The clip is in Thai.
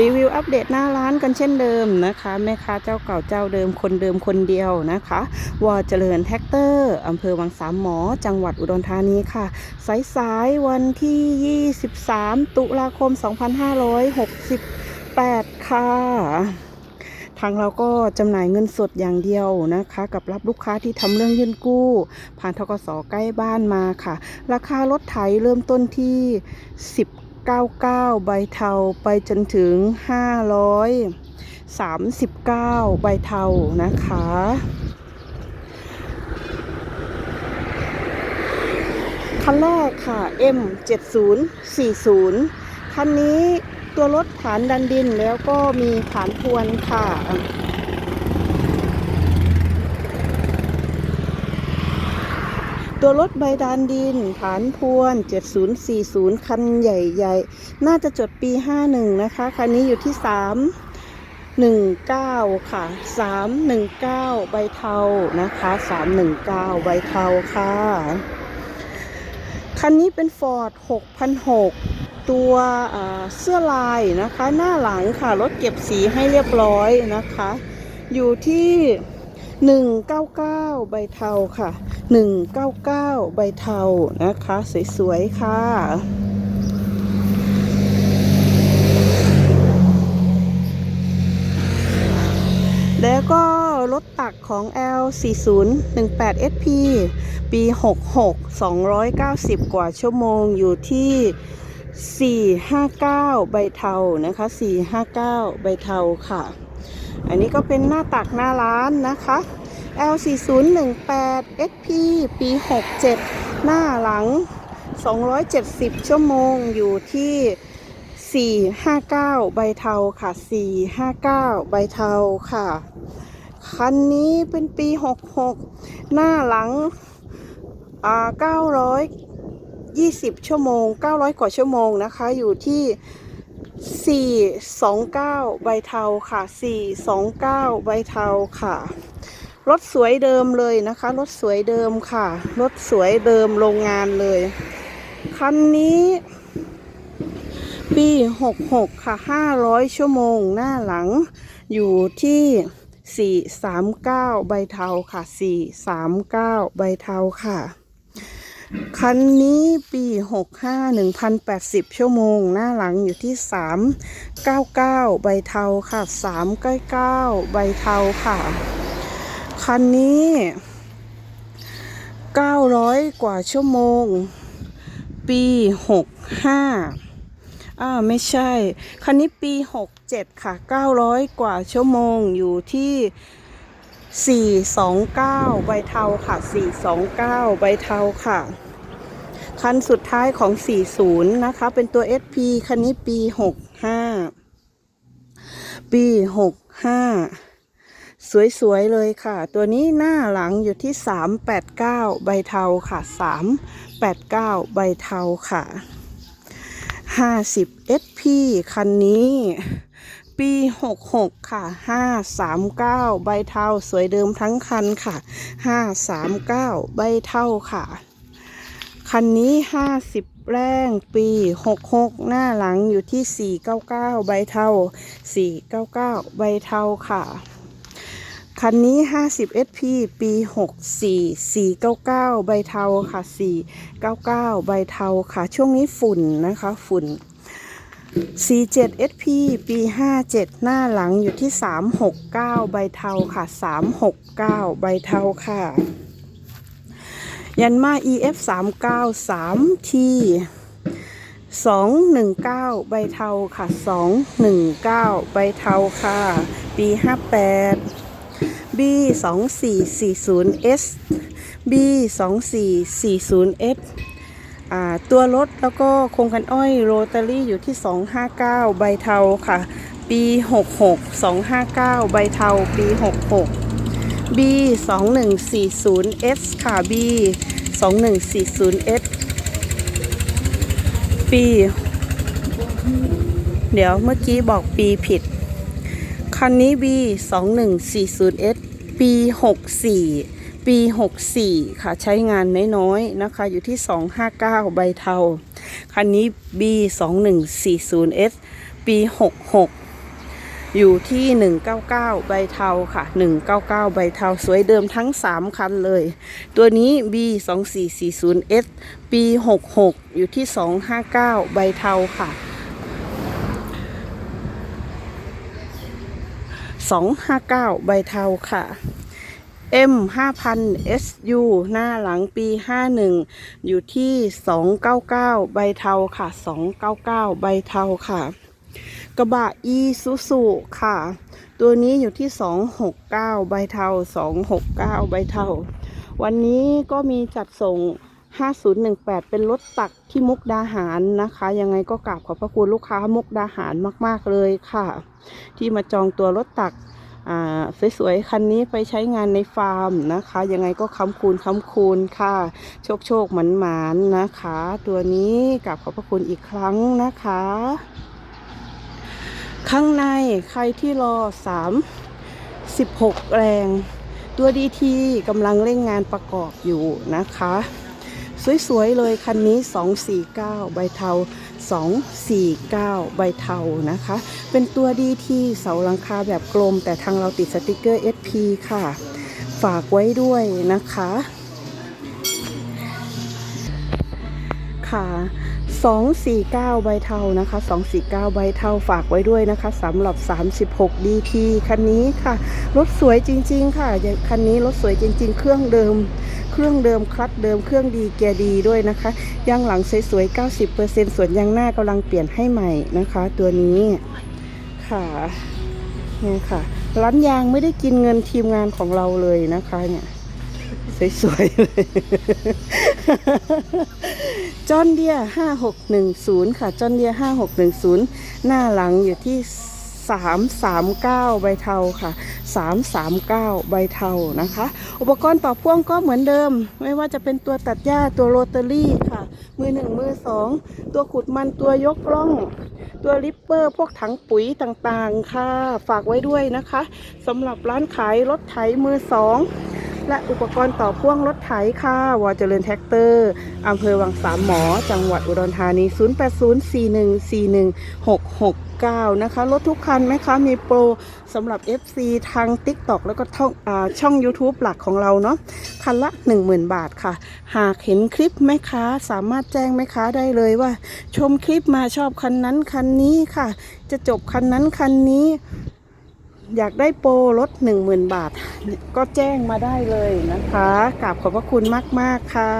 รีวิวอัปเดตหน้าร้านกันเช่นเดิมนะคะแม่ค้าเจ้าเก่าเจ้าเดิมคนเดิมคนเดียวนะคะวอเจริญแท็กเตอร์อำเภอวังสามหมอ จังหวัดอุดรธานีค่ะ สายสายวันที่ 23 ตุลาคม 2568 ค่ะทางเราก็จำหน่ายเงินสดอย่างเดียวนะคะ กับรับลูกค้าที่ทำเรื่องยื่นกู้ ผ่านทกสใกล้บ้านมาค่ะ ราคารถไถเริ่มต้นที่ 1099 ใบเทาไปจนถึง 539 ใบเทานะคะ คันแรกค่ะ M7040 คันนี้ตัวรถฐานดันดินแล้วก็มีฐานพวนค่ะ ตัวรถใบดานดิน ฐานพวน 7040 คันใหญ่ ๆ น่าจะจดปี 51 นะคะ คันนี้อยู่ที่ 319 ค่ะ 319 ใบเทานะคะ 319 ใบเทาค่ะ คันนี้เป็น Ford 6006 ตัวเสื้อลายนะคะ หน้าหลังค่ะ รถเก็บสีให้เรียบร้อยนะคะ อยู่ที่ 199 ใบเทาค่ะ 199 ใบเทานะคะ สวยๆ ค่ะแล้วก็รถตักของ L4018 SP ปี 66 290 กว่าชั่วโมงอยู่ที่ 459 ใบเทานะคะ 459 ใบเทาค่ะ อันนี้ก็เป็นหน้าตักหน้าร้านนะคะ L4018 SP ปี 67 หน้าหลัง 270 ชั่วโมงอยู่ที่ 459 ใบเทาค่ะ 459 ใบเทาค่ะ คันนี้เป็นปี 66 หน้าหลัง920 ชั่วโมง 900 กว่าชั่วโมงนะคะ อยู่ที่ 429 ใบเทาค่ะ 429 ใบเทาค่ะ รถสวยเดิมเลยนะคะ รถสวยเดิมค่ะ รถสวยเดิมโรงงานเลย คันนี้ ปี 66 ค่ะ 500 ชั่วโมงหน้าหลังอยู่ที่ 439 ใบเทาค่ะ 439 ใบเทาค่ะ คันนี้ปี65 1,080ชั่วโมง หน้าหลังอยู่ที่399ใบเทาค่ะ399ใบเทาค่ะ คันนี้900กว่าชั่วโมง ปี65อ่าไม่ใช่ คันนี้ปี67ค่ะ900กว่าชั่วโมงอยู่ที่ 429 ใบเทาค่ะ 429 ใบเทาค่ะ คันสุดท้ายของ 40 นะคะ เป็นตัว SP คันนี้ปี 65 ปี 65 สวย ๆ เลยค่ะ ตัวนี้หน้าหลังอยู่ที่ 389 ใบเทาค่ะ 389 ใบเทาค่ะ 50 SP คันนี้ ปี 66 ค่ะ 539 ใบเทาสวยเดิมทั้งคันค่ะ 539 ใบเทาค่ะ คันนี้ 50 แรงปี 66 หน้าหลังอยู่ที่ 499 ใบเทา499 ใบเทาค่ะ คันนี้ 50 SP ปี 64 499 ใบเทาค่ะ 499 ใบเทาค่ะ ช่วงนี้ฝุ่นนะคะ ฝุ่น 47 SP ปี 57 หน้าหลังอยู่ที่ 369 ใบเทาค่ะ 369 ใบเทาค่ะ ยันมา EF 39 3 T 219 ใบเทาค่ะ 219 ใบเทาค่ะ ปี 58 B 2440 S B 2440 S ตัวรถแล้วก็โครงกันอ้อยโรตารี่อยู่ที่ 259 ใบเทาค่ะ ปี 66 259 ใบเทา ปี 66 B 2140 S ค่ะ B 2140 S ปี เดี๋ยวเมื่อกี้บอกปีผิด คันนี้ B 2140 S ปี 64 ปี 64 ค่ะใช้งานน้อยๆนะคะ อยู่ที่ 259 ใบเทา คันนี้ B 2140 S ปี 66 อยู่ที่ 199 ใบเทาค่ะ 199 ใบเทา สวยเดิมทั้ง 3 คันเลย ตัวนี้ B 2 4 4 0 S ปี 66 อยู่ที่ 259 ใบเทาค่ะ259 ใบเทาค่ะ M 5000 SU หน้าหลังปี 51 อยู่ที่ 299 ใบเทาค่ะ 299 ใบเทาค่ะ กระบะ e ซูซูค่ะ ตัวนี้อยู่ที่ 269 ใบเทา 269 ใบเทา วันนี้ก็มีจัดส่ง 5018 เป็นรถตักที่มุกดาหารนะคะ ยังไงก็กราบขอบพระคุณลูกค้ามุกดาหารมาก ๆ เลยค่ะ ที่มาจองตัวรถตัก สวยๆ คันนี้ไปใช้งานในฟาร์มนะคะ ยังไงก็คำคูณคำคูณค่ะ โชคโชคหมันหมานๆนะคะ ตัวนี้กลับขอบพระคุณอีกครั้งนะคะ ข้างในใครที่รอ 3 16 แรง ตัวดีทีกำลังเร่งงานประกอบอยู่นะคะ สวยๆเลยคันนี้ 249 ใบเทา 249 ใบเทานะคะ เป็นตัวดีที่เสาหลังคาแบบกลม แต่ทางเราติดสติกเกอร์ SP ค่ะ ฝากไว้ด้วยนะคะค่ะ249 ใบเทานะคะ 249 ใบเทาฝากไว้ด้วยนะคะสำหรับ 36 DT คันนี้ค่ะ รถสวยจริง ๆ ค่ะ คันนี้รถสวยจริง ๆ เครื่องเดิม เครื่องเดิมคลัตเดิมเครื่องดีเกียร์ดีด้วยนะคะยางหลังสวยๆ90%ส่วนยางหน้ากำลังเปลี่ยนให้ใหม่นะคะ ตัวนี้ค่ะเนี่ยค่ะร้านยางไม่ได้กินเงินทีมงานของเราเลยนะคะเนี่ยสวยๆเลยจอนเดีย5610ค่ะจอนเดีย5610หน้าหลังอยู่ที่ 339 ใบเทาค่ะ 339 ใบเทานะคะ อุปกรณ์ต่อพ่วงก็เหมือนเดิม ไม่ว่าจะเป็นตัวตัดหญ้าตัวโรตารี่ค่ะ มือหนึ่งมือสองตัวขุดมันตัวยกล่อง ตัวลิปเปอร์ พวกถังปุ๋ยต่างๆค่ะ ฝากไว้ด้วยนะคะสำหรับร้านขายรถไถมือสอง และอุปกรณ์ต่อพ่วงรถไถค่ะวอเจริญแท็กเตอร์อำเภอวังสามหมอ จังหวัดอุดรธานี 0804141669 นะคะ รถทุกคันไหมคะ มีโปรสำหรับ FC ทาง TikTok แล้วก็ท่องอช่อง YouTube หลักของเราเนาะ คันละ 10,000 บาทค่ะ หากเห็นคลิปไหมคะ สามารถแจ้งไหมคะได้เลยว่า ชมคลิปมาชอบคันนั้นคันนี้ค่ะ จะจบคันนั้นคันนี้ อยากได้โปรลด10,000 บาท ก็แจ้งมาได้เลยนะคะกราบขอบพระคุณมาก ๆ ค่ะ